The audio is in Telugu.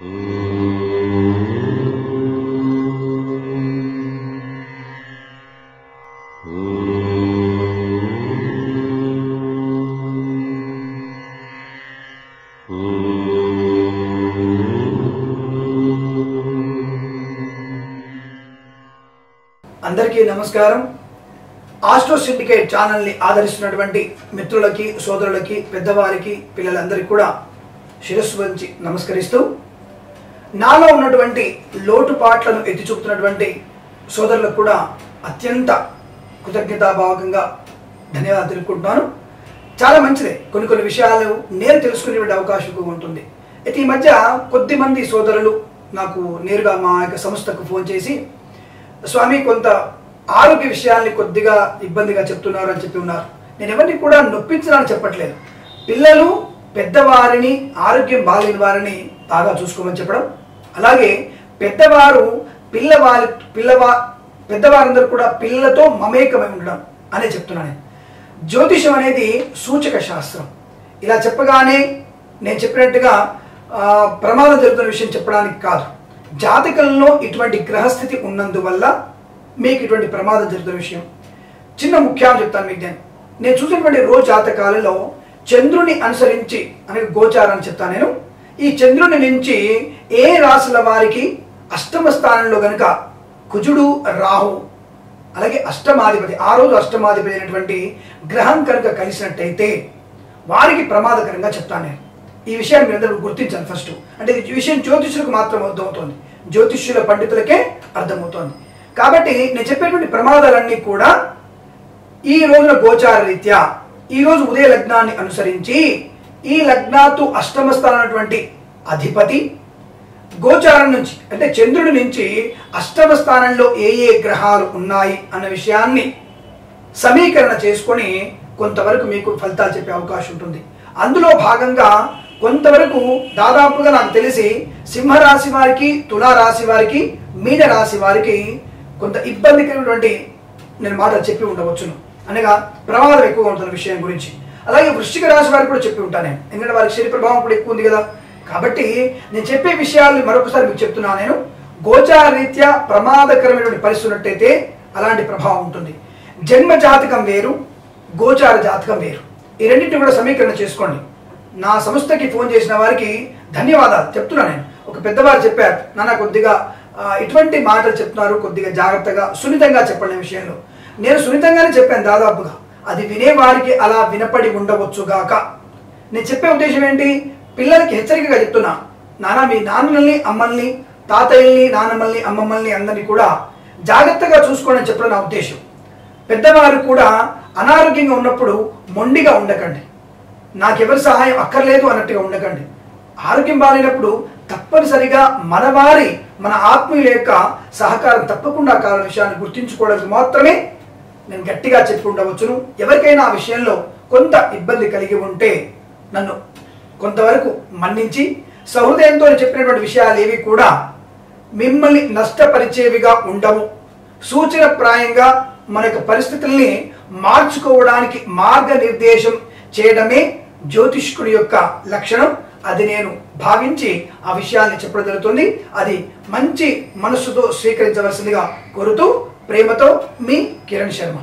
అందరికీ నమస్కారం. ఆస్ట్రో సిండికేట్ ఛానల్ని ఆదరిస్తున్నటువంటి మిత్రులకి సోదరులకి పెద్దవారికి పిల్లలందరికీ కూడా శిరస్సు వంచి నమస్కరిస్తూ నాలో ఉన్నటువంటి లోటుపాట్లను ఎత్తి చూపుతున్నటువంటి సోదరులకు కూడా అత్యంత కృతజ్ఞతాభావకంగా ధన్యవాదాలు తెలుపుకుంటున్నాను. చాలా మంచిదే. కొన్ని కొన్ని విషయాలు నేను తెలుసుకునేటువంటి అవకాశం ఉంటుంది. అయితే ఈ మధ్య కొద్ది మంది సోదరులు నాకు నేరుగా మా యొక్క సంస్థకు ఫోన్ చేసి స్వామి కొంత ఆరోగ్య విషయాల్ని కొద్దిగా ఇబ్బందిగా చెప్తున్నారు అని చెప్పి ఉన్నారు. నేను ఎవరిని కూడా నొప్పించాలని చెప్పట్లేదు. పిల్లలు పెద్దవారిని ఆరోగ్యం బాగాలేని వారిని బాగా చూసుకోమని చెప్పడం అలాగే పెద్దవారు పిల్లవారి పిల్లవా పెద్దవారందరూ కూడా పిల్లలతో మమేకమై ఉండడం అనే చెప్తున్నాను. జ్యోతిషం అనేది సూచక శాస్త్రం. ఇలా చెప్పగానే నేను చెప్పినట్టుగా ప్రమాదం జరుగుతున్న విషయం చెప్పడానికి కాదు. జాతకంలో ఇటువంటి గ్రహస్థితి ఉన్నందువల్ల మీకు ఇటువంటి ప్రమాదం జరుగుతున్న విషయం. చిన్న ముఖ్యాలు చెప్తాను మీకు నేను. నేను చూసినటువంటి రోజు జాతకాలలో చంద్రుని అనుసరించి అనే గోచారాన్ని చెప్తాను నేను. ఈ చంద్రుని నుంచి ఏ రాశుల వారికి అష్టమ స్థానంలో గనుక కుజుడు రాహు అలాగే అష్టమాధిపతి ఆ రోజు అష్టమాధిపతి అయినటువంటి గ్రహం కనుక కలిసినట్టయితే వారికి ప్రమాదకరంగా చెప్తాను నేను. ఈ విషయాన్ని మీరు గుర్తించాలి ఫస్ట్ అంటే ఈ విషయం జ్యోతిష్యులకు మాత్రం అర్థమవుతోంది. జ్యోతిష్యుల పండితులకే అర్థమవుతోంది. కాబట్టి నేను చెప్పేటువంటి ప్రమాదాలన్నీ కూడా ఈ రోజున గోచార రీత్యా ఈ రోజు ఉదయ లగ్నాన్ని అనుసరించి ఈ లగ్నాతు అష్టమ స్థానటువంటి అధిపతి గోచారం నుంచి అంటే చంద్రుడి నుంచి అష్టమ స్థానంలో ఏ ఏ గ్రహాలు ఉన్నాయి అన్న విషయాన్ని సమీకరణ చేసుకొని కొంతవరకు మీకు ఫలితాలు చెప్పే అవకాశం ఉంటుంది. అందులో భాగంగా కొంతవరకు దాదాపుగా నాకు తెలిసి సింహరాశి వారికి తులారాశి వారికి మీన రాశి వారికి కొంత ఇబ్బందికరమైనటువంటి నేను మాట చెప్పి ఉండవచ్చును. అనగా ప్రమాదం ఎక్కువగా ఉంటున్న విషయం గురించి. అలాగే వృశ్చిక రాశి వారికి కూడా చెప్పి ఉంటాను నేను. ఎందుకంటే వారికి శని ప్రభావం కూడా ఎక్కువ ఉంది కదా. కాబట్టి నేను చెప్పే విషయాలు మరొకసారి మీకు చెప్తున్నాను నేను. గోచార రీత్యా ప్రమాదకరమైనటువంటి పరిస్థితి ఉన్నట్టయితే అలాంటి ప్రభావం ఉంటుంది. జన్మ జాతకం వేరు గోచార జాతకం వేరు. ఈ రెండింటిని కూడా సమీకరణ చేసుకోండి. నా సంస్థకి ఫోన్ చేసిన వారికి ధన్యవాదాలు. చెప్తున్నాను నేను. ఒక పెద్దవారు చెప్పారు నాన్న కొద్దిగా ఇటువంటి మాటలు చెప్తున్నారు కొద్దిగా జాగ్రత్తగా సున్నితంగా చెప్పండి విషయంలో. నేను సున్నితంగానే చెప్పాను దాదాపుగా. అది వినేవారికి అలా వినపడి ఉండవచ్చుగాక నేను చెప్పే ఉద్దేశం ఏంటి? పిల్లలకి హెచ్చరికగా చెప్తున్నా. నానా మీ నాన్నల్ని అమ్మల్ని తాతయ్యల్ని నాన్నమ్మల్ని అమ్మమ్మల్ని అందరినీ కూడా జాగ్రత్తగా చూసుకోండి అని చెప్పడం నా ఉద్దేశం. పెద్దవారు కూడా అనారోగ్యంగా ఉన్నప్పుడు మొండిగా ఉండకండి. నాకెవరి సహాయం అక్కర్లేదు అన్నట్టుగా ఉండకండి. ఆరోగ్యం బాగాలేనప్పుడు తప్పనిసరిగా మనవారి మన ఆత్మీయుల యొక్క సహకారం తప్పకుండా కావాల విషయాన్ని గుర్తించుకోవడానికి మాత్రమే నేను గట్టిగా చెప్పుకుంటవచ్చును. ఎవరికైనా ఆ విషయంలో కొంత ఇబ్బంది కలిగి ఉంటే నన్ను కొంతవరకు మన్నించి సహృదయంతో చెప్పినటువంటి విషయాలు ఏవి కూడా మిమ్మల్ని నష్టపరిచేవిగా ఉండవు. సూచనప్రాయంగా మన యొక్క పరిస్థితుల్ని మార్చుకోవడానికి మార్గనిర్దేశం చేయడమే జ్యోతిష్కుడి యొక్క లక్షణం. అది నేను భావించి ఆ విషయాన్ని చెప్పడం జరుగుతుంది. అది మంచి మనస్సుతో స్వీకరించవలసిందిగా కోరుతూ ప్రేమతో మీ కిరణ్ శర్మ